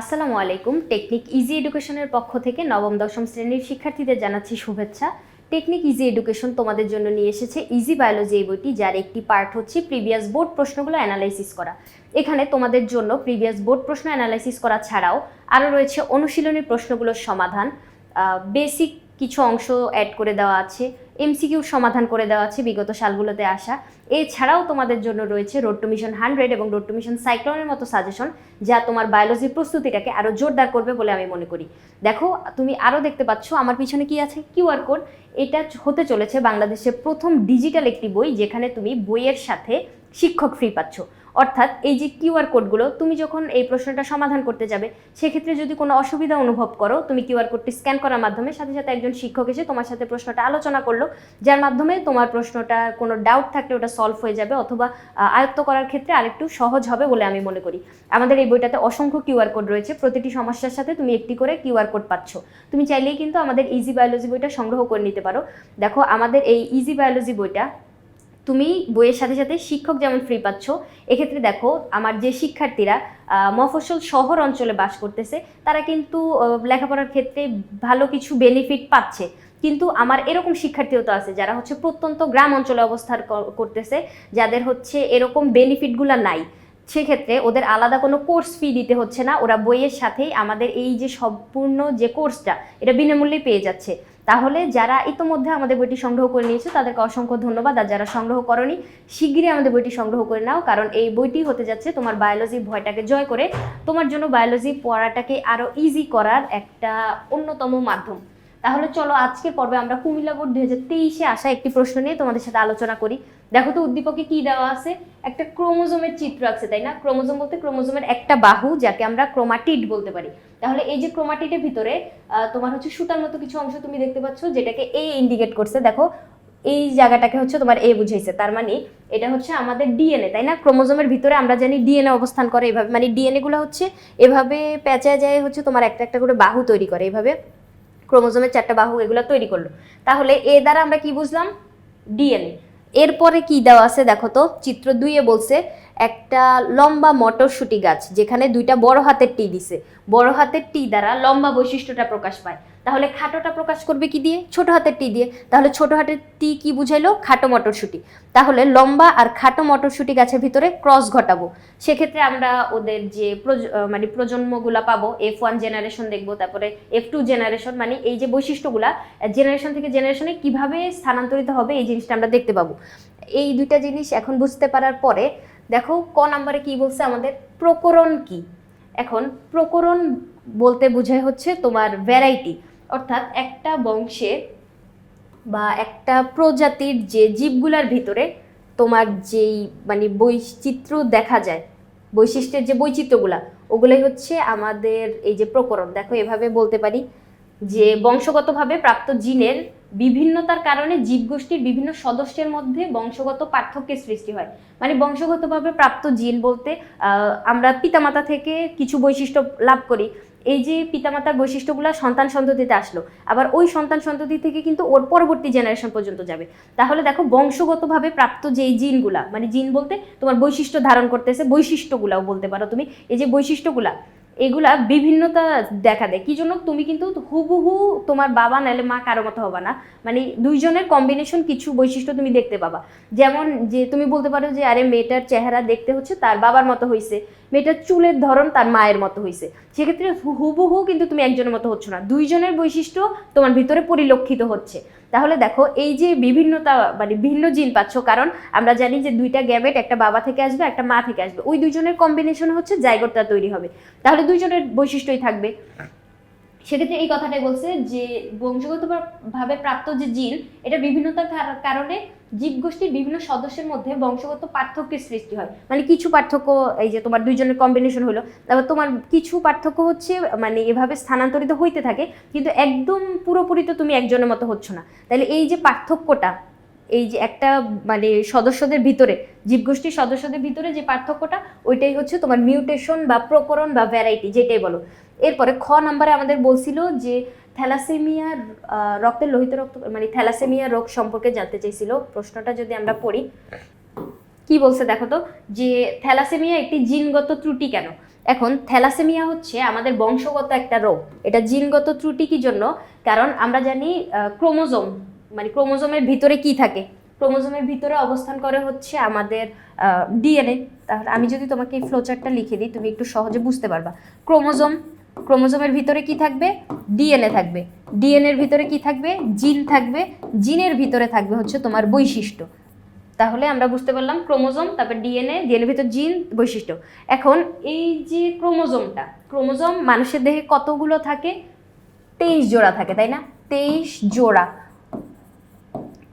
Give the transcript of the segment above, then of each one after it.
আসসালামু আলাইকুম। Technique easy এডুকেশনের পক্ষ থেকে নবম, দশম শ্রেণির শিক্ষার্থীদের জানাচ্ছি শুভেচ্ছা। টেকনিক ইজি এডুকেশন তোমাদের জন্য নিয়ে এসেছে ইজি বায়োলজি এই বইটি, যার একটি পার্ট হচ্ছে প্রিভিয়াস বোর্ড প্রশ্নগুলো অ্যানালাইসিস করা। এখানে তোমাদের জন্য প্রিভিয়াস বোর্ড প্রশ্ন অ্যানালাইসিস করা ছাড়াও আরও রয়েছে অনুশীলনী প্রশ্নগুলোর সমাধান। বেসিক কিছু অংশ অ্যাড করে দেওয়া আছে এমসিকিউ সমাধান করে দেওয়া আছে বিগত সালগুলোতে আসা। এছাড়াও তোমাদের জন্য রয়েছে রোড টু মিশন হান্ড্রেড এবং রোড টু মিশন সাইক্লোনের মতো সাজেশন যা তোমার বায়োলজির প্রস্তুতিটাকে আরও জোরদার করবে বলে আমি মনে করি। দেখো, তুমি আরও দেখতে পাচ্ছ আমার পিছনে কি আছে? কিউআর কোড এটা হতে চলেছে বাংলাদেশের প্রথম ডিজিটাল একটি বই, যেখানে তুমি বইয়ের সাথে শিক্ষক ফ্রি পাচ্ছ। অর্থাৎ এই যে কিউআর কোডগুলো, তুমি যখন এই প্রশ্নটা সমাধান করতে যাবে, সেক্ষেত্রে যদি কোনো অসুবিধা অনুভব করো, তুমি কিউআর কোডটি স্ক্যান করার মাধ্যমে সাথে সাথে একজন শিক্ষক এসে তোমার সাথে প্রশ্নটা আলোচনা করল, যার মাধ্যমে তোমার প্রশ্নটা কোনো ডাউট থাকলে ওটা সলভ হয়ে যাবে অথবা আয়ত্ত করার ক্ষেত্রে আরেকটু সহজ হবে বলে আমি মনে করি। আমাদের এই বইটাতে অসংখ্য কিউআর কোড রয়েছে, প্রতিটি সমস্যার সাথে তুমি একটি করে কিউআর কোড পাচ্ছ। তুমি চাইলেই কিন্তু আমাদের ইজি বায়োলজি বইটা সংগ্রহ করে নিতে পারো। দেখো, আমাদের এই ইজি বায়োলজি বইটা তুমি বইয়ের সাথে সাথে শিক্ষক যেমন ফ্রি পাচ্ছ, এক্ষেত্রে দেখো আমার যে শিক্ষার্থীরা মফস্বল শহর অঞ্চলে বাস করতেছে, তারা কিন্তু লেখাপড়ার ক্ষেত্রে ভালো কিছু বেনিফিট পাচ্ছে। কিন্তু আমার এরকম শিক্ষার্থীও তো আছে যারা হচ্ছে প্রত্যন্ত গ্রাম অঞ্চলে অবস্থান করতেছে, যাদের হচ্ছে এরকম বেনিফিটগুলো নাই। সেক্ষেত্রে ওদের আলাদা কোনো কোর্স ফি দিতে হচ্ছে না, ওরা বইয়ের সাথেই আমাদের এই যে সম্পূর্ণ যে কোর্সটা এটা বিনামূল্যে পেয়ে যাচ্ছে। তাহলে যারা ইতোমধ্যে আমাদের বইটি সংগ্রহ করে নিয়েছে, তাদেরকে অসংখ্য ধন্যবাদ। আর যারা সংগ্রহ করনি, শিগগিরই আমাদের বইটি সংগ্রহ করে নাও, কারণ এই বইটি হতে যাচ্ছে তোমার বায়োলজি ভয়টাকে জয় করে। তোমার জন্য বায়োলজি পড়াটাকে আরও ইজি করার একটা অন্যতম মাধ্যম। তাহলে চলো আজকের পর্বে আমরা কুমিল্লা বোর্ড দুই হাজার তেইশে আসা একটি প্রশ্ন নিয়ে তোমাদের সাথে আলোচনা করি। দেখো তো উদ্দীপকে কি দেওয়া আছে? একটা ক্রোমোজোমের চিত্র আছে, তাই না? ক্রোমোজোম বলতে ক্রোমোজোমের একটা বাহু যাকে আমরা ক্রোমাটিড বলতে পারি। তাহলে এই যে ক্রোমাটিডের ভিতরে তোমার হচ্ছে সুতার মতো কিছু অংশ তুমি দেখতে পাচ্ছ, যেটাকে এ ইন্ডিকেট করছে। দেখো, এই জায়গাটাকে হচ্ছে তোমার এ বুঝাইছে। তার মানে এটা হচ্ছে আমাদের ডিএনএ তাই না? ক্রোমোজোমের ভিতরে আমরা জানি ডিএনএ অবস্থান করে এভাবে। মানে ডিএনএ গুলো হচ্ছে এভাবে পেঁচা যায়, হচ্ছে তোমার একটা একটা করে বাহু তৈরি করে এভাবে। ক্রোমোজোমের চারটা বাহু এগুলো তৈরি করল। তাহলে এ দ্বারা আমরা কি বুঝলাম? ডিএনএ। এরপরে কি দেওয়া আছে দেখো তো? চিত্র দুইয়ে বলছে, একটা লম্বা মটরশুটি গাছ যেখানে দুইটা বড় হাতের টি দিছে। বড় হাতের টি দ্বারা লম্বা বৈশিষ্ট্যটা প্রকাশ পায়। তাহলে খাটোটা প্রকাশ করবে কি দিয়ে? ছোট হাতের টি দিয়ে। তাহলে ছোট হাতের টি কি বুঝাইলো? খাটো মটরশুটি। তাহলে লম্বা আর খাটো মটরশুটি গাছের ভিতরে ক্রস ঘটাবো। সেক্ষেত্রে আমরা ওদের যে মানে প্রজন্মগুলা পাবো এফ ওয়ান জেনারেশন দেখব, তারপরে এফ টু জেনারেশন মানে এই যে বৈশিষ্ট্যগুলা জেনারেশন থেকে জেনারেশনে কীভাবে স্থানান্তরিত হবে, এই জিনিসটা আমরা দেখতে পাবো। এই দুইটা জিনিস এখন বুঝতে পারার পরে, দেখো, ক নাম্বারে কি বলছে আমাদের? প্রকরণ কি? এখন প্রকরণ বলতে বোঝায় হচ্ছে তোমার ভ্যারাইটি অর্থাৎ একটা বংশে বা একটা প্রজাতির যে জীবগুলার ভিতরে তোমার যেই মানে বৈচিত্র্য দেখা যায়, বৈশিষ্ট্যের যে বৈচিত্র্যগুলা, ওগুলোই হচ্ছে আমাদের এই যে প্রকরণ। দেখো, এভাবে বলতে পারি যে বংশগতভাবে প্রাপ্ত জিনের বিভিন্নতার কারণে জীবগোষ্ঠীর বিভিন্ন সদস্যের মধ্যে বংশগত পার্থক্যের সৃষ্টি হয়। মানে বংশগতভাবে প্রাপ্ত জিন বলতে আমরা পিতামাতা থেকে কিছু বৈশিষ্ট্য লাভ করি। এই যে পিতামাতার বৈশিষ্ট্যগুলো সন্তান সন্ততিতে আসলো, আবার ওই সন্তান সন্ততি থেকে কিন্তু ওর পরবর্তী জেনারেশন পর্যন্ত যাবে। তাহলে দেখো বংশগতভাবে প্রাপ্ত যে এই জিনগুলা মানে জিন বলতে তোমার বৈশিষ্ট্য ধারণ করতেছে, বৈশিষ্ট্যগুলাও বলতে পারো তুমি। এই যে বৈশিষ্ট্যগুলা, এগুলা বিভিন্নতা দেখা দেয়। কি জন্য? তুমি কিন্তু হুবহু তোমার বাবা নাহলে মা কারও মতো হবে না। মানে দুইজনের কম্বিনেশন কিছু বৈশিষ্ট্য তুমি দেখতে পাবা। যেমন যে তুমি বলতে পারো যে, আরে মেয়েটার চেহারা দেখতে হচ্ছে, তার বাবার মতো হয়েছে মেয়েটার চুলের ধরন তার মায়ের মতো হয়েছে সেক্ষেত্রে হুবহু কিন্তু তুমি একজনের মতো হচ্ছ না। দুইজনের বৈশিষ্ট্য তোমার ভিতরে পরিলক্ষিত হচ্ছে। তাহলে দেখো, এই যে বিভিন্নতা মানে ভিন্ন জিন পাচ্ছ, কারণ আমরা জানি যে দুইটা গ্যামেট, একটা বাবা থেকে আসবে, একটা মা থেকে আসবে। ওই দুইজনের কম্বিনেশন হচ্ছে জায়গরটা তৈরি হবে। তাহলে দুইজনের বৈশিষ্ট্যই থাকবে। সেক্ষেত্রে এই কথাটাই বলছে যে বংশগতভাবে প্রাপ্ত যে জিন, এটা বিভিন্নতার কারণে জীবগোষ্ঠীর বিভিন্ন সদস্যের মধ্যে বংশগত পার্থক্যের সৃষ্টি হয়। মানে কিছু পার্থক্য, এই যে তোমার দুইজনের কম্বিনেশন হলো, তারপর তোমার কিছু পার্থক্য হচ্ছে মানে এভাবে স্থানান্তরিত হইতে থাকে, কিন্তু একদম পুরোপুরি তো তুমি একজনের মতো হচ্ছ না। তাহলে এই যে পার্থক্যটা, এই যে একটা মানে সদস্যদের ভিতরে, জীবগোষ্ঠীর সদস্যদের ভিতরে যে পার্থক্যটা, ওইটাই হচ্ছে তোমার মিউটেশন বা প্রকরণ বা ভ্যারাইটি যেটাই বলো। এরপরে খ নাম্বারে আমাদের বলছিল যে থ্যালাসেমিয়ার আহ, রক্তের লোহিত রক্ত মানে থ্যালাসেমিয়া রোগ সম্পর্কে জানতে চাইছিল। প্রশ্নটা যদি আমরা পড়ি কি বলছে দেখো তো? যে থ্যালাসেমিয়া একটি জিনগত ত্রুটি কেন? এখন থ্যালাসেমিয়া হচ্ছে আমাদের বংশগত একটা রোগ। এটা জিনগত ত্রুটি কি জন্য? কারণ আমরা জানি ক্রোমোজোম মানে ক্রোমোজোমের ভিতরে কি থাকে? ক্রোমোজোমের ভিতরে অবস্থান করে হচ্ছে আমাদের ডিএনএ। তাহলে আমি যদি তোমাকে এই ফ্লোচারটা লিখে দিই তুমি একটু সহজে বুঝতে পারবা। ক্রোমোজোম ক্রোমোজোমের ভিতরে কি থাকবে? ডিএনএ থাকবে। ডিএনএর ভিতরে কি থাকবে? জিন থাকবে। জিনের ভিতরে থাকবে হচ্ছে তোমার বৈশিষ্ট্য। তাহলে আমরা বুঝতে পারলাম ক্রোমোজোম, তারপর ডিএনএ ডিএনএর ভিতর জিন, বৈশিষ্ট্য। এখন এই যে ক্রোমোজোমটা, ক্রোমোজোম মানুষের দেহে কতগুলো থাকে? তেইশ জোড়া থাকে, তাই না? তেইশ জোড়া।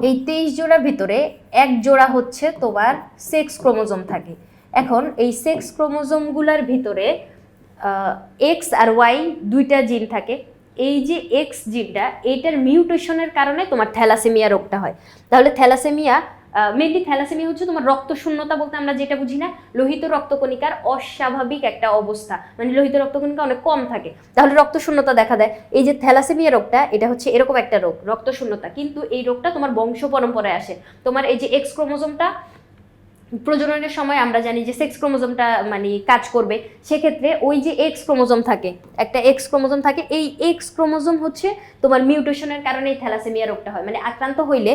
এই তেইশ জোড়ার ভিতরে এক জোড়া হচ্ছে তোমার সেক্স ক্রোমোজোম থাকে। এখন এই সেক্স ক্রোমোজোমগুলোর ভিতরে এক্স আর ওয়াই দুইটা জিন থাকে। এই যে এক্স জিনটা এইটার মিউটেশনের কারণে তোমার থ্যালাসেমিয়া রোগটা হয়। তাহলে থ্যালাসেমিয়া মেনলি থ্যালাসেমিয়া হচ্ছে তোমার রক্ত শূন্যতা বলতে আমরা যেটা বুঝি না, লোহিত রক্তকণিকার অস্বাভাবিক একটা অবস্থা। মানে লোহিত রক্তকণিকা অনেক কম থাকে। তাহলে রক্ত শূন্যতা দেখা দেয়। এই যে থ্যালাসেমিয়া রোগটা, এটা হচ্ছে এরকম একটা রোগ রক্ত শূন্যতা কিন্তু এই রোগটা তোমার বংশ পরম্পরায় আসে। তোমার এই যে এক্স ক্রোমোজোমটা প্রজননের সময় আমরা জানি যে সেক্স ক্রোমোজোমটা মানে কাজ করবে। সেক্ষেত্রে ওই যে এক্স ক্রোমোজোম থাকে, একটা এক্স ক্রোমোজোম থাকে, এই এক্স ক্রোমোজোম হচ্ছে তোমার মিউটেশনের কারণে এই থ্যালাসেমিয়া রোগটা হয়। মানে আক্রান্ত হইলে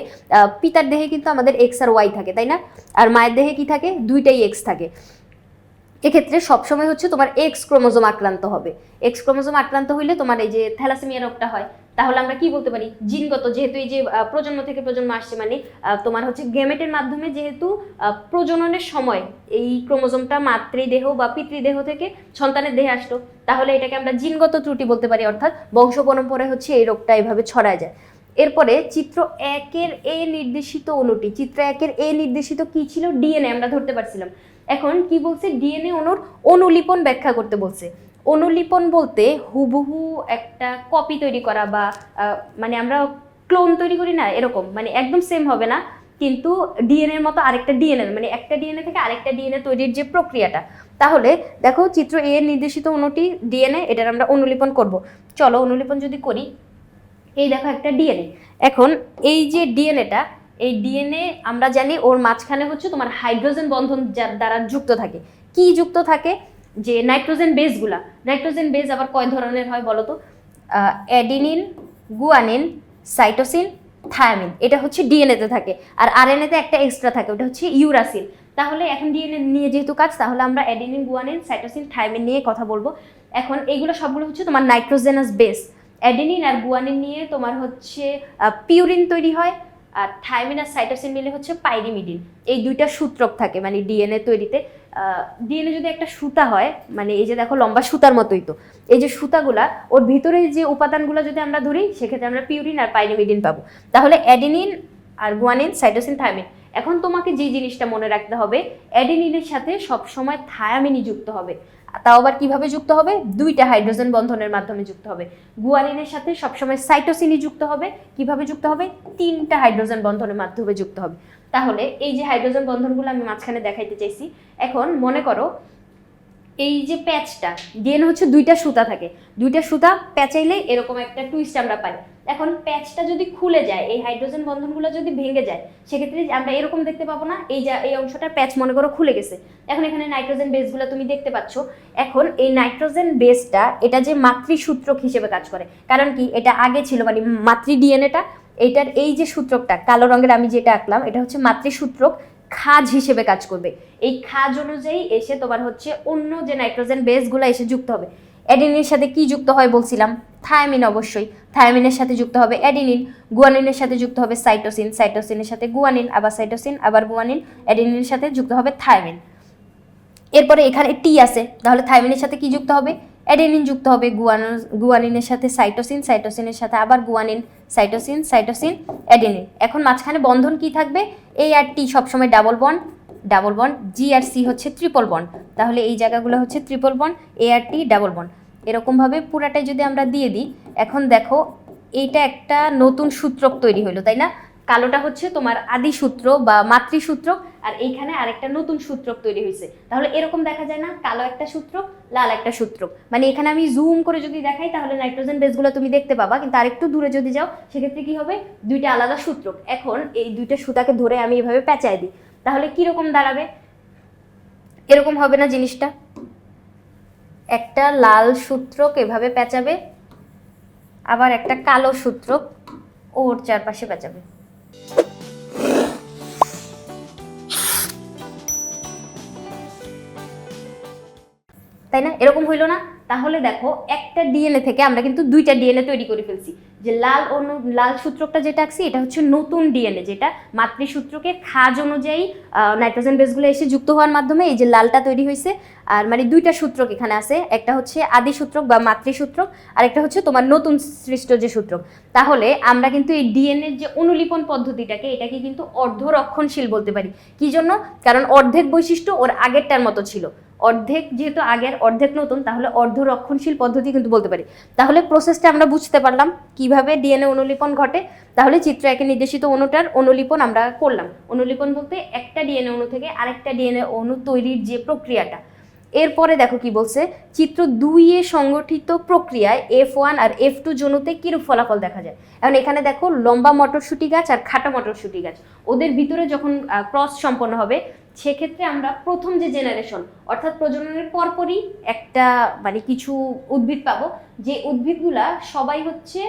পিতার দেহে কিন্তু আমাদের এক্স আর ওয়াই থাকে, তাই না? আর মায়ের দেহে কি থাকে? দুইটাই এক্স থাকে। এক্ষেত্রে সবসময় হচ্ছে তোমার এক্স ক্রোমোজোম আক্রান্ত হবে। এক্স ক্রোমোজোম আক্রান্ত হইলে তোমার এই যে থ্যালাসেমিয়া রোগটা হয়। তাহলে আমরা কি বলতে পারি? জিনগত, যেহেতু এই যে প্রজন্ম থেকে প্রজন্ম আসছে মানে তোমার হচ্ছে গেমেটের মাধ্যমে যেহেতু প্রজননের সময় এই ক্রোমোজোমটা মাতৃদেহ বা পিতৃদেহ থেকে সন্তানের দেহে আসতো, তাহলে এটাকে আমরা জিনগত ত্রুটি বলতে পারি, অর্থাৎ বংশ পরম্পরায় হচ্ছে এই রোগটা এভাবে ছড়ায় যায়। এরপরে চিত্র একের এ নির্দেশিত অনুটি চিত্র একের এ নির্দেশিত কি ছিল? ডিএনএ, আমরা ধরতে পারছিলাম। এখন কি বলছে? ডিএনএ অনুর অনুলিপন ব্যাখ্যা করতে বলছে। অনুলিপন বলতে হুবহু একটা কপি তৈরি করা বা মানে আমরা ক্লোন তৈরি করি না, এরকম। মানে একদম সেম হবে না, কিন্তু ডিএনএ এর মতো আরেকটা ডিএনএ মানে একটা ডিএনএ থেকে আরেকটা ডিএনএ তৈরির যে প্রক্রিয়াটা। তাহলে দেখো চিত্র এ এর নির্দেশিত অনুটি ডিএনএ এটার আমরা অনুলিপন করব। চলো অনুলিপন যদি করি, এই দেখো একটা ডিএনএ এখন এই যে ডিএনএটা এই ডিএনএ আমরা জানি ওর মাঝখানে হচ্ছে তোমার হাইড্রোজেন বন্ধন যার দ্বারা যুক্ত থাকে। কি যুক্ত থাকে? যে নাইট্রোজেন বেসগুলা, নাইট্রোজেন বেস আবার কয় ধরনের হয় বলো তো অ্যাডিনিন, গুয়ানিন, সাইটোসিন, থায়ামিন, এটা হচ্ছে ডিএনএতে থাকে। আর আরএনএতে একটা এক্সট্রা থাকে, ওটা হচ্ছে ইউরাসিন তাহলে এখন ডিএনএ নিয়ে যেহেতু কাজ, তাহলে আমরা অ্যাডিনিন, গুয়ানিন, সাইটোসিন, থায়ামিন নিয়ে কথা বলব। এখন এইগুলো সবগুলো হচ্ছে তোমার নাইট্রোজেনাস বেস। অ্যাডিনিন আর গুয়ানিন নিয়ে তোমার হচ্ছে পিউরিন তৈরি হয়, আর থাইমিন আর সাইটোসিন মিলে হচ্ছে পাইরিমিডিন। এই দুইটা সূত্রক থাকে মানে ডিএনএ তৈরিতে। ডিএনএ যদি একটা সুতা হয় মানে এই যে দেখো লম্বা সুতার মতোই তো, এই যে সুতাগুলা, ওর ভিতরে যে উপাদানগুলো যদি আমরা ধরি, সেক্ষেত্রে আমরা পিউরিন আর পাইরিমিডিন পাবো। তাহলে অ্যাডিনিন আর গুয়ানিন সাইটোসিন থাইমিন এখন তোমাকে যে জিনিসটা মনে রাখতে হবে অ্যাডিনিনের সাথে সবসময় থায়ামিনই যুক্ত হবে। তাও আবার কীভাবে যুক্ত হবে? দুইটা হাইড্রোজেন বন্ধনের মাধ্যমে যুক্ত হবে। গুয়ানিনের সাথে সবসময় সাইটোসিনই যুক্ত হবে। কীভাবে যুক্ত হবে? তিনটা হাইড্রোজেন বন্ধনের মাধ্যমে যুক্ত হবে। তাহলে এই যে হাইড্রোজেন বন্ধনগুলো আমি মাঝখানে দেখাইতে চাইছি, এখন মনে করো এই যে প্যাচটা ডিএনএ হচ্ছে দুইটা সুতা থাকে। দুইটা সুতা প্যাচাইলে এরকম একটা টুইস্ট আমরা পাই। এখন প্যাচটা যদি খুলে যায়, এই হাইড্রোজেন বন্ধনগুলো যদি ভেঙে যায়, সেক্ষেত্রে আমরা এরকম দেখতে পাবো না, এই যা, এই অংশটার প্যাচ মনে করো খুলে গেছে। এখন এখানে নাইট্রোজেন বেসগুলো তুমি দেখতে পাচ্ছ। এখন এই নাইট্রোজেন বেসটা এটা যে মাতৃসূত্রক হিসেবে কাজ করে। কারণ কি? এটা আগে ছিল মানে মাতৃ ডিএনএটা এইটার এই যে সূত্রকটা, কালো রঙের আমি যেটা আঁকলাম, এটা হচ্ছে মাতৃসূত্রক খাজ হিসেবে কাজ করবে। এই খাজ অনুযায়ী এসে তোমার হচ্ছে অন্য যে নাইট্রোজেন বেসগুলো এসে যুক্ত হবে। অ্যাডিনিনের সাথে কি যুক্ত হয় বলছিলাম? থায়ামিন অবশ্যই। থায়ামিনের সাথে যুক্ত হবে অ্যাডিনিন, গুয়ানিনের সাথে যুক্ত হবে সাইটোসিন, সাইটোসিনের সাথে গুয়ানিন, আবার সাইটোসিন, আবার গুয়ানিন, অ্যাডিনিনের সাথে যুক্ত হবে থায়ামিন। এরপরে এখানে টি আছে, তাহলে থাইমিনের সাথে কি যুক্ত হবে? অ্যাডেনিন যুক্ত হবে গুয়ান গুয়ানিনের সাথে সাইটোসিন, সাইটোসিনের সাথে আবার গুয়ানিন, সাইটোসিন সাইটোসিন, অ্যাডেনিন। এখন মাঝখানে বন্ধন কি থাকবে? এই আর টি সবসময় double bond double bond G আর সি হচ্ছে ট্রিপল বন্ড তাহলে এই জায়গাগুলো হচ্ছে ট্রিপল বন্ড এ আর টি ডাবল বন্ড এরকমভাবে পুরাটাই যদি আমরা দিয়ে দিই, এখন দেখো এইটা একটা নতুন সূত্রক তৈরি হলো, তাই না? কালোটা হচ্ছে তোমার আদি সূত্র বা মাতৃসূত্র, আর এইখানে আরেকটা নতুন সূত্রক তৈরি হয়েছে। তাহলে এরকম দেখা যায় না, কালো একটা সূত্র, লাল একটা সূত্র। মানে এখানে আমি জুম করে যদি দেখাই, তাহলে নাইট্রোজেন বেসগুলো তুমি দেখতে পাবা, কিন্তু আরেকটু দূরে যদি যাও, সেক্ষেত্রে কি হবে? দুইটা আলাদা সূত্রক এখন এই দুইটা সুতাকে ধরে আমি এভাবে পেঁচাই দিই। তাহলে কীরকম দাঁড়াবে? এরকম হবে না জিনিসটা। একটা লাল সূত্রক এভাবে পেঁচাবে আবার একটা কালো সূত্রক ওর চারপাশে পেঁচাবে তাই না? এরকম হইল না? তাহলে দেখো, একটা ডিএনএ থেকে আমরা কিন্তু দুইটা ডিএনএ তৈরি করে ফেলছি। যে লাল অনু, লাল সূত্রকটা যেটা আঁকছি, এটা হচ্ছে নতুন ডিএনএ যেটা মাতৃসূত্রকে খাজ অনুযায়ী নাইট্রোজেন বেসগুলো এসে যুক্ত হওয়ার মাধ্যমে এই যে লালটা তৈরি হয়েছে আর মানে দুইটা সূত্রক এখানে আছে। একটা হচ্ছে আদি সূত্রক বা মাতৃসূত্রক আর একটা হচ্ছে তোমার নতুন সৃষ্ট যে সূত্রক। তাহলে আমরা কিন্তু এই ডিএনএর যে অনুলিপন পদ্ধতিটাকে, এটাকে কিন্তু অর্ধরক্ষণশীল বলতে পারি। কি জন্য? কারণ অর্ধেক বৈশিষ্ট্য ওর আগেরটার মতো ছিল। অর্ধেক যেহেতু আগের অর্ধেক নতুন, তাহলে অর্ধ রক্ষণশীল পদ্ধতি কিন্তু বলতে পারি। তাহলে প্রসেসটা আমরা বুঝতে পারলাম কীভাবে ডিএনএ অনুলিপন ঘটে। তাহলে চিত্র একে নির্দেশিত অণুটার অনুলিপন আমরা করলাম। অনুলিপন বলতে একটা ডিএনএ অণু থেকে আরেকটা ডিএনএ অণু তৈরির যে প্রক্রিয়াটা। এরপরে দেখো কি বলছে, চিত্র দুইয়ে সংগঠিত প্রক্রিয়ায় এফ ওয়ান আর এফ টু জনুতে কিরূপ ফলাফল দেখা যায়? এখন এখানে দেখো লম্বা মটরশুঁটি গাছ আর খাটা মটরশুঁটি গাছ, ওদের ভিতরে যখন ক্রস সম্পন্ন হবে, সেক্ষেত্রে আমরা প্রথম যে জেনারেশন অর্থাৎ প্রজননের পরপরই একটা মানে কিছু উদ্ভিদ পাবো, যে উদ্ভিদগুলা সবাই হচ্ছে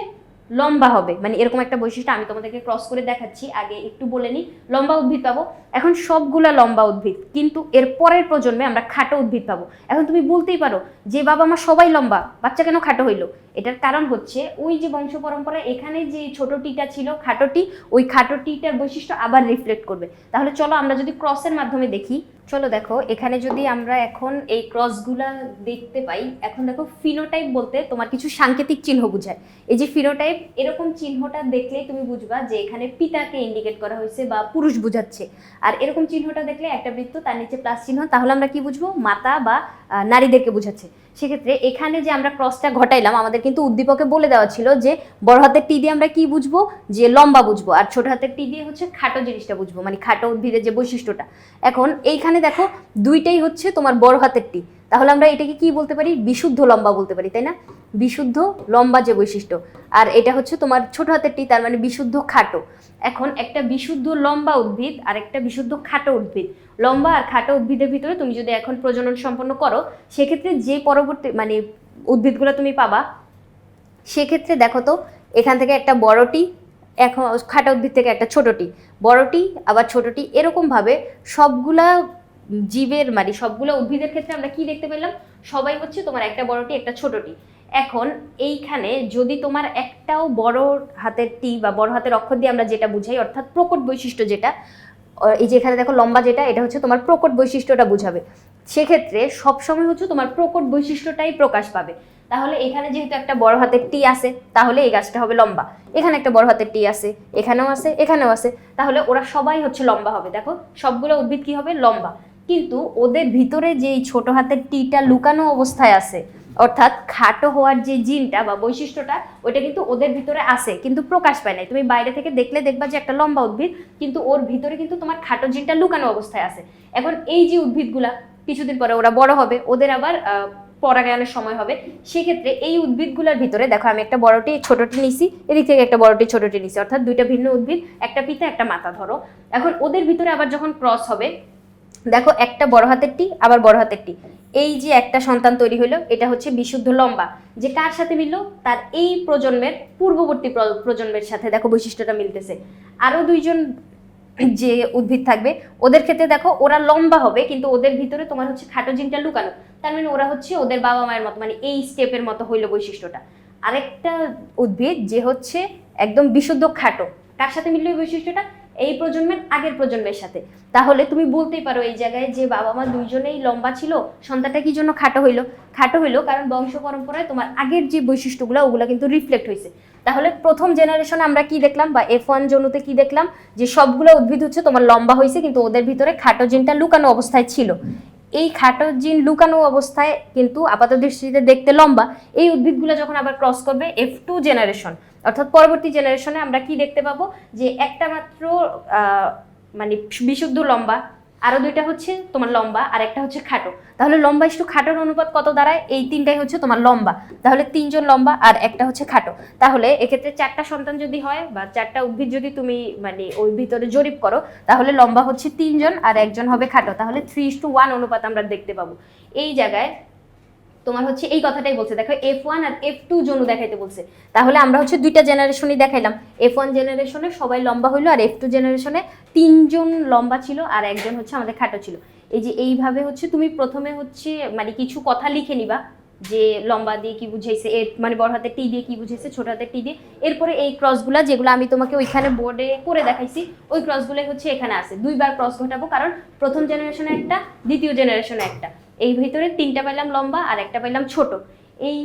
লম্বা হবে। মানে এরকম একটা বৈশিষ্ট্য আমি তোমাদেরকে ক্রস করে দেখাচ্ছি, আগে একটু বলে নিই। লম্বা উদ্ভিদ পাবো। এখন সবগুলা লম্বা উদ্ভিদ, কিন্তু এর পরের প্রজন্মে আমরা খাটো উদ্ভিদ পাবো। এখন তুমি বলতেই পারো যে বাবা মা সবাই লম্বা, বাচ্চা কেন খাটো হইল? এটার কারণ হচ্ছে ওই যে বংশ পরম্পরা, এখানে যে ছোট টিটা ছিল খাটোটি ওই খাটো টিটার বৈশিষ্ট্য আবার রিফ্লেক্ট করবে। তাহলে চলো আমরা যদি ক্রসের মাধ্যমে দেখি। চলো দেখো, এখানে যদি আমরা এখন এই ক্রসগুলা দেখতে পাই, এখন দেখো ফিনোটাইপ বলতে তোমার কিছু সাংকেতিক চিহ্ন বোঝায়। এই যে ফিনোটাইপ এরকম চিহ্নটা দেখলেই তুমি বুঝবা যে এখানে পিতাকে ইন্ডিকেট করা হয়েছে বা পুরুষ বুঝাচ্ছে। আর এরকম চিহ্নটা দেখলে একটা বৃত্ত তার নিচে প্লাস চিহ্ন, তাহলে আমরা কি বুঝব? মাতা বা নারীদেরকে বোঝাচ্ছে। সেক্ষেত্রে এখানে যে আমরা ক্রসটা ঘটাইলাম, আমাদের কিন্তু উদ্দীপকে বলে দেওয়া ছিল যে বড় হাতের টি দিয়ে আমরা কি বুঝব? যে লম্বা বুঝব। আর ছোট হাতের টি দিয়ে হচ্ছে খাটো জিনিসটা বুঝব মানে খাটো উদ্ভিদের যে বৈশিষ্ট্যটা। এখন এইখানে দেখো, দুইটাই হচ্ছে তোমার বড় হাতের টি। তাহলে আমরা এটাকে কি বলতে পারি? বিশুদ্ধ লম্বা বলতে পারি, তাই না? বিশুদ্ধ লম্বা যে বৈশিষ্ট্য। আর এটা হচ্ছে তোমার ছোট হাতের টি, তার মানে বিশুদ্ধ খাটো। এখন একটা বিশুদ্ধ লম্বা উদ্ভিদ আর একটা বিশুদ্ধ খাটো উদ্ভিদ। লম্বা আর খাটো উদ্ভিদের ভিতরে তুমি যদি এখন প্রজনন সম্পন্ন করো, সেক্ষেত্রে যে পরবর্তী মানে উদ্ভিদগুলো তুমি পাবা, সেক্ষেত্রে দেখো তো, এখান থেকে একটা বড়টি এখন খাটা উদ্ভিদ থেকে একটা ছোটটি বড়টি আবার ছোটটি এরকমভাবে সবগুলা জীবের মানে সবগুলো উদ্ভিদের ক্ষেত্রে আমরা কি দেখতে পেলাম? সবাই হচ্ছে তোমার একটা বড়টি, একটা ছোটটি। এখন এইখানে যদি তোমার একটাও বড় হাতের টি বা বড় হাতের অক্ষর দিয়ে আমরা যেটা বুঝাই, অর্থাৎ প্রকট বৈশিষ্ট্য যেটা এই যে এখানে দেখো লম্বা যেটা, এটা হচ্ছে তোমার প্রকট বৈশিষ্ট্যটা বুঝাবে। সেক্ষেত্রে সবসময় হচ্ছে তোমার প্রকট বৈশিষ্ট্যটাই প্রকাশ পাবে। তাহলে এখানে যেহেতু একটা বড় হাতের টি আছে, তাহলে এই গাছটা হবে লম্বা। এখানে একটা বড় হাতের টি আছে, এখানেও আছে এখানেও আছে। তাহলে ওরা সবাই হচ্ছে লম্বা হবে। দেখো, সবগুলো উদ্ভিদ কি হবে? লম্বা। কিন্তু ওদের ভিতরে যে ছোট হাতের টিটা লুকানো অবস্থায় আছে, অর্থাৎ খাটো হওয়ার যে জিনটা বা বৈশিষ্ট্যটা, ওইটা কিন্তু ওদের ভিতরে আছে, কিন্তু প্রকাশ পায় নাই। তুমি বাইরে থেকে দেখলে দেখবা যে একটা লম্বা উদ্ভিদ, কিন্তু ওর ভিতরে কিন্তু তোমার খাটো জিনটা লুকানো অবস্থায় আছে। এখন এই যে উদ্ভিদগুলা, কিছুদিন পরে ওরা বড় হবে, ওদের আবার পরাগায়নের সময় হবে, সেক্ষেত্রে এই উদ্ভিদগুলোর ভিতরে, দেখো আমি একটা বড়টি, ছোটটি নিছি, এদিক থেকে একটা বড়টি, ছোটটি নিছি, অর্থাৎ দুইটা ভিন্ন উদ্ভিদ, একটা পিতা, একটা মাথা ধরো। এখন ওদের ভিতরে আবার যখন ক্রস হবে দেখো, একটা বড় হাতের টি, আবার বড় হাতের টি। এই যে একটা সন্তান তৈরি হলো, এটা হচ্ছে বিশুদ্ধ লম্বা। যে কার সাথে মিললো? তার এই প্রজন্মের, পূর্ববর্তী প্রজন্মের সাথে, দেখো বৈশিষ্ট্যটা মিলতেছে। আরও দুইজন যে উদ্ভিদ থাকবে, ওদের ক্ষেত্রে দেখো, ওরা লম্বা হবে, কিন্তু ওদের ভিতরে তোমার হচ্ছে খাটো জিনটা লুকানো। তার মানে ওরা হচ্ছে ওদের বাবা মায়ের মতো মানে এই স্টেপের মতো হইল বৈশিষ্ট্যটা। আরেকটা উদ্ভিদ যে হচ্ছে একদম বিশুদ্ধ খাটো। কার সাথে মিললো এই বৈশিষ্ট্যটা? এই প্রজন্মের আগের প্রজন্মের সাথে। তাহলে তুমি বলতেই পারো এই জায়গায় যে বাবা মা দুইজনেই লম্বা ছিল, সন্তানটা কি জন্য খাটো হইল? খাটো হইল কারণ বংশ পরম্পরায় তোমার আগের যে বৈশিষ্ট্যগুলো, ওগুলো কিন্তু রিফ্লেক্ট হয়েছে তাহলে প্রথম জেনারেশনে আমরা কি দেখলাম বা এফ ওয়ান জনুতে কি দেখলাম? যে সবগুলো উদ্ভিদ হচ্ছে তোমার লম্বা হয়েছে কিন্তু ওদের ভিতরে খাটো জিনটা লুকানো অবস্থায় ছিল। এই খাটোজিন লুকানো অবস্থায় কিন্তু আপাত দৃষ্টিতে দেখতে লম্বা। এই উদ্ভিদগুলো যখন আবার ক্রস করবে এফ টু জেনারেশন অর্থাৎ পরবর্তী জেনারেশনে আমরা কি দেখতে পাবো? যে একটা মাত্র মানে বিশুদ্ধ লম্বা আরও দুইটা হচ্ছে তোমার লম্বা, আর একটা হচ্ছে খাটো। তাহলে লম্বা ইস্টু খাটোর অনুপাত কত দাঁড়ায়? এই তিনটাই হচ্ছে তোমার লম্বা। তাহলে তিনজন লম্বা আর একটা হচ্ছে খাটো। তাহলে এক্ষেত্রে চারটা সন্তান যদি হয় বা চারটা উদ্ভিদ যদি তুমি মানে ওই ভিতরে জরিপ করো, তাহলে লম্বা হচ্ছে তিনজন আর একজন হবে খাটো। তাহলে থ্রি টু ওয়ান অনুপাত আমরা দেখতে পাবো। এই জায়গায় তোমার হচ্ছে এই কথাটাই বলছে। দেখো এফ ওয়ান আর এফ টু জন্য দেখাইতে বলছে। তাহলে আমরা হচ্ছে দুইটা জেনারেশনই দেখাইলাম। এফ ওয়ান জেনারেশনে সবাই লম্বা হইল আর এফ টু জেনারেশনে তিনজন লম্বা ছিল আর একজন হচ্ছে আমাদের খাটো ছিল। এই যে এইভাবে হচ্ছে তুমি প্রথমে হচ্ছে মানে কিছু কথা লিখে নিবা যে লম্বা দিয়ে কি বুঝাইছে, এর মানে বড় হাতের টি দিয়ে কি বুঝাইছে, ছোট হাতের টি দিয়ে। এরপরে এই ক্রসগুলা যেগুলো আমি তোমাকে ওইখানে বোর্ডে করে দেখাইছি, ওই ক্রসগুলোই হচ্ছে এখানে আছে। দুইবার ক্রস ঘটাবো, কারণ প্রথম জেনারেশনে একটা, দ্বিতীয় জেনারেশনে একটা। এই ভিতরে তিনটা পাইলাম লম্বা আর একটা পাইলাম ছোট। এই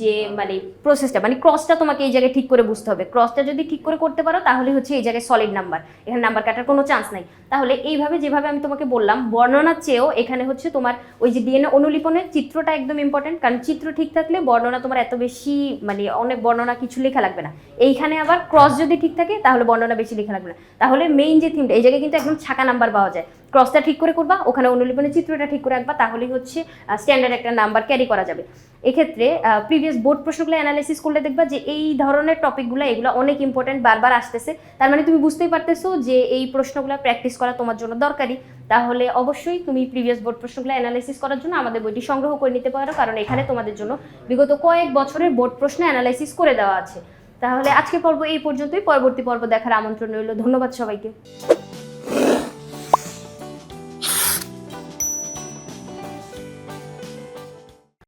যে মানে প্রসেসটা মানে ক্রসটা তোমাকে এই জায়গায় ঠিক করে বুঝতে হবে। ক্রসটা যদি ঠিক করে করতে পারো তাহলে হচ্ছে এই জায়গায় সলিড নাম্বার এখানে নাম্বার কাটার কোনো চান্স নাই। তাহলে এইভাবে যেভাবে আমি তোমাকে বললাম বর্ণনার চেয়েও এখানে হচ্ছে তোমার ওই যে ডিএনএ অনুলিপনের চিত্রটা একদম ইম্পর্টেন্ট কারণ চিত্র ঠিক থাকলে বর্ণনা তোমার এত বেশি মানে অনেক বর্ণনা কিছু লেখা লাগবে না। এইখানে আবার ক্রস যদি ঠিক থাকে তাহলে বর্ণনা বেশি লেখা লাগবে না। তাহলে মেইন যে থিমটা এই জায়গায় কিন্তু একদম ছাকা নাম্বার পাওয়া যায়। ক্রসটা ঠিক করে করবা ওখানে অনুলিপনের চিত্রটা ঠিক করে রাখবা তাহলেই হচ্ছে স্ট্যান্ডার্ড একটা নাম্বার ক্যারি করা যাবে। এক্ষেত্রে প্রিভিয়াস বোর্ড প্রশ্নগুলো অ্যানালাইসিস করলে দেখবা যে এই ধরনের টপিকগুলো এগুলো অনেক ইম্পর্টেন্ট বারবার আসতেছে। তার মানে তুমি বুঝতেই পারতেছো যে এই প্রশ্নগুলো প্র্যাকটিস করা তোমার জন্য দরকারি। তাহলে অবশ্যই তুমি প্রিভিয়াস বোর্ড প্রশ্নগুলো অ্যানালাইসিস করার জন্য আমাদের বইটি সংগ্রহ করে নিতে পারো, কারণ এখানে তোমাদের জন্য বিগত কয়েক বছরের বোর্ড প্রশ্ন অ্যানালাইসিস করে দেওয়া আছে। তাহলে আজকে পর্ব এই পর্যন্তই। পরবর্তী পর্ব দেখার আমন্ত্রণ রইল। ধন্যবাদ সবাইকে।